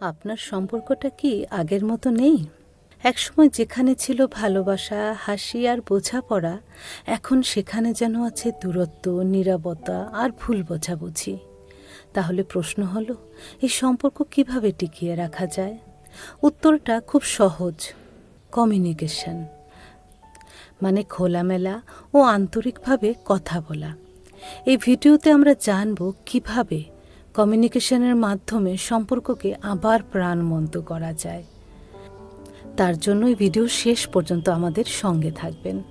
আপনার সম্পর্কটা কি আগের মতো নেই? একসময় যেখানে ছিল ভালোবাসা, হাসি আর বোঝাপড়া, এখন সেখানে যেন আছে দূরত্ব নীরবতা আর ভুল বোঝাবুঝি। তাহলে প্রশ্ন হলো, এই সম্পর্ক কীভাবে টিকিয়ে রাখা যায়? উত্তরটা খুব সহজ, কমিউনিকেশন মানে খোলামেলা ও আন্তরিকভাবে কথা বলা। এই ভিডিওতে আমরা জানব কীভাবে কমিউনিকেশনের মাধ্যমে সম্পর্ককে আবার প্রাণবন্ত করা যায়। তার জন্যই ভিডিও শেষ পর্যন্ত আমাদের সঙ্গে থাকবেন।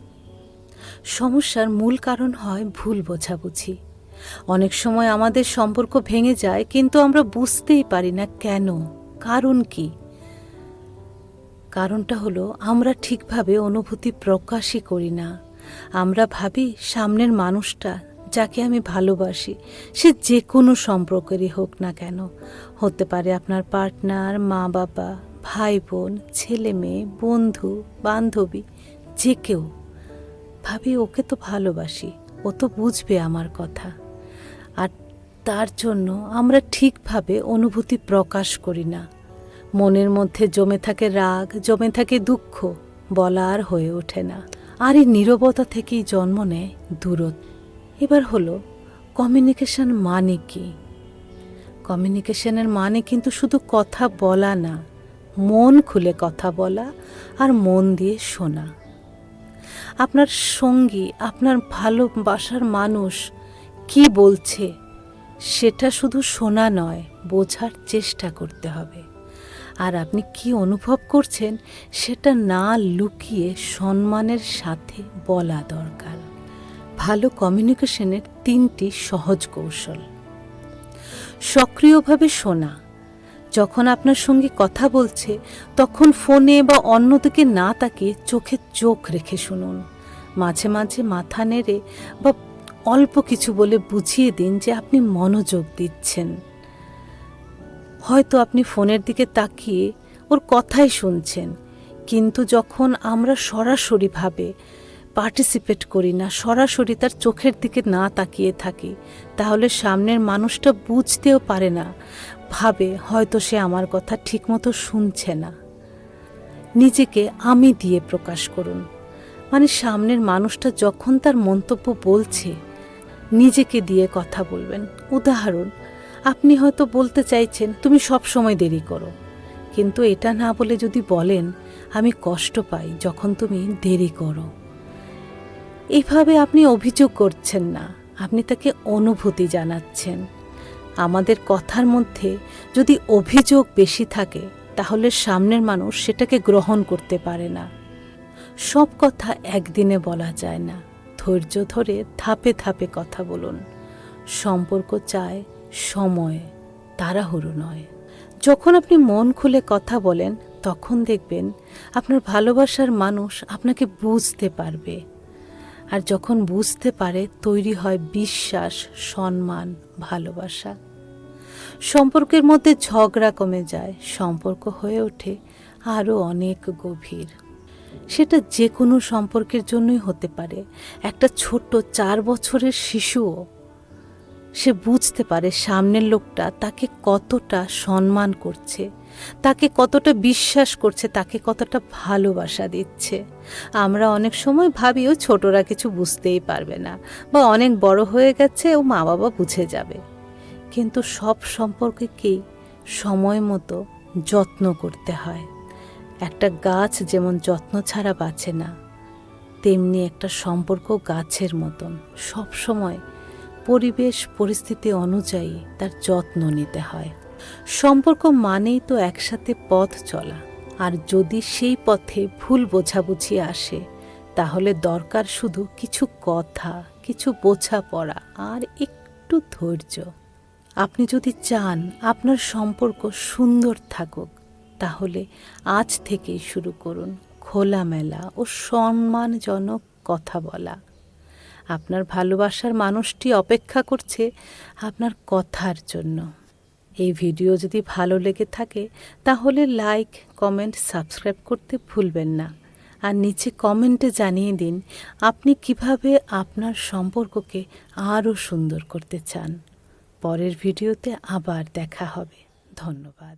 সমস্যার মূল কারণ হয় ভুল বোঝাবুঝি। অনেক সময় আমাদের সম্পর্ক ভেঙে যায়, কিন্তু আমরা বুঝতেই পারি না কেন, কারণ কি? কারণটা হলো, আমরা ঠিকভাবে অনুভূতি প্রকাশই করি না। আমরা ভাবি সামনের মানুষটা যাকে আমি ভালোবাসি, সে যে কোনো সম্পর্কেরই হোক না কেন। হতে পারে আপনার পার্টনার, মা বাবা, ভাই বোন, ছেলে মেয়ে, বন্ধু, বান্ধবী, যে কেউ। ভাবি, ওকে তো ভালোবাসি, ও তো বুঝবে আমার কথা। আর তার জন্য আমরা ঠিকভাবে অনুভূতি প্রকাশ করি না। মনের মধ্যে জমে থাকে রাগ, জমে থাকে দুঃখ বলা আর হয়ে ওঠে না। আর এই নীরবতা থেকেই জন্ম নেয় দূরত্ব। এবার হলো কমিউনিকেশন মানে কি? কমিউনিকেশনের মানে কিন্তু শুধু কথা বলা না, মন খুলে কথা বলা আর মন দিয়ে শোনা। আপনার সঙ্গী, আপনার ভালোবাসার মানুষ কি বলছে, সেটা শুধু শোনা নয়, বোঝার চেষ্টা করতে হবে। আর আপনি কি অনুভব করছেন, সেটা না লুকিয়ে সম্মানের সাথে বলা দরকার। ভালো কমিউনিকেশনের তিনটি সহজ কৌশল। সক্রিয়ভাবে শোনা। যখন আপনার সঙ্গে কথা বলছে, তখন ফোনে বা অন্যদিকে না তাকিয়ে চোখে চোখ রেখে শুনুন। মাঝে মাঝে মাথা নেড়ে বা অল্প কিছু বলে বুঝিয়ে দিন যে আপনি মনোযোগ দিচ্ছেন। হয়তো আপনি ফোনের দিকে তাকিয়ে ওর কথাই শুনছেন, কিন্তু যখন আমরা সরাসরিভাবে পার্টিসিপেট করি না, সরাসরি তার চোখের দিকে না তাকিয়ে থাকি। তাহলে সামনের মানুষটা বুঝতেও পারে না, ভাবে হয়তো সে আমার কথা ঠিকমতো শুনছে না। নিজেকে আমি দিয়ে প্রকাশ করুন। মানে সামনের মানুষটা যখন তার মন্তব্য বলছে, নিজেকে দিয়ে কথা বলবেন। উদাহরণ, আপনি হয়তো বলতে চাইছেন, তুমি সব সময় দেরি করো। কিন্তু এটা না বলে যদি বলেন, আমি কষ্ট পাই যখন তুমি দেরি করো। এইভাবে আপনি অভিযোগ করছেন না। আপনি তাকে অনুভূতি জানাচ্ছেন। আমাদের কথার মধ্যে যদি অভিযোগ বেশি থাকে, তাহলে সামনের মানুষ সেটাকে গ্রহণ করতে পারে না। সব কথা একদিনে বলা যায় না। ধৈর্য ধরে ধাপে ধাপে কথা বলুন। সম্পর্ক চায় সময়, তাড়াহুড়ো নয়। যখন আপনি মন খুলে কথা বলেন, তখন দেখবেন আপনার ভালোবাসার মানুষ আপনাকে বুঝতে পারবে। আর যখন বুঝতে পারে, তৈরি হয় বিশ্বাস, সম্মান, ভালোবাসা। সম্পর্কের মধ্যে ঝগড়া কমে যায়, সম্পর্ক হয়ে ওঠে আরও অনেক গভীর। সেটা যে কোনো সম্পর্কের জন্যই হতে পারে। একটা ছোট্ট চার বছরের শিশুও, সে বুঝতে পারে সামনের লোকটা তাকে কতটা সম্মান করছে। তাকে কতটা বিশ্বাস করছে, তাকে কতটা ভালোবাসা দিচ্ছে। আমরা অনেক সময় ভাবি, ও ছোটরা কিছু বুঝতেই পারবে না বা অনেক বড় হয়ে গেছে, ও মা বাবা বুঝে যাবে। কিন্তু সব সম্পর্কেকেই সময় মতো যত্ন করতে হয়। একটা গাছ যেমন যত্ন ছাড়া বাঁচে না, তেমনি একটা সম্পর্ক গাছের মতন। সব সময় পরিবেশ, পরিস্থিতি অনুযায়ী তার যত্ন নিতে হয়। সম্পর্ক মানেই তো একসাথে পথ চলা। আর যদি সেই পথে ভুল বোঝাবুঝি আসে, তাহলে দরকার শুধু কিছু কথা, কিছু বোঝাপড়া আর একটু ধৈর্য। আপনি যদি চান আপনার সম্পর্ক সুন্দর থাকুক, তাহলে আজ থেকেই শুরু করুন খোলামেলা ও সম্মানজনক কথা বলা। আপনার ভালোবাসার মানুষটি অপেক্ষা করছে আপনার কথার জন্য। এই ভিডিও যদি ভালো লেগে থাকে, তাহলে লাইক কমেন্ট সাবস্ক্রাইব করতে ভুলবেন না। আর নিচে কমেন্টে জানিয়ে দিন, আপনি কীভাবে আপনার সম্পর্ককে আরও সুন্দর করতে চান। পরের ভিডিওতে আবার দেখা হবে। ধন্যবাদ।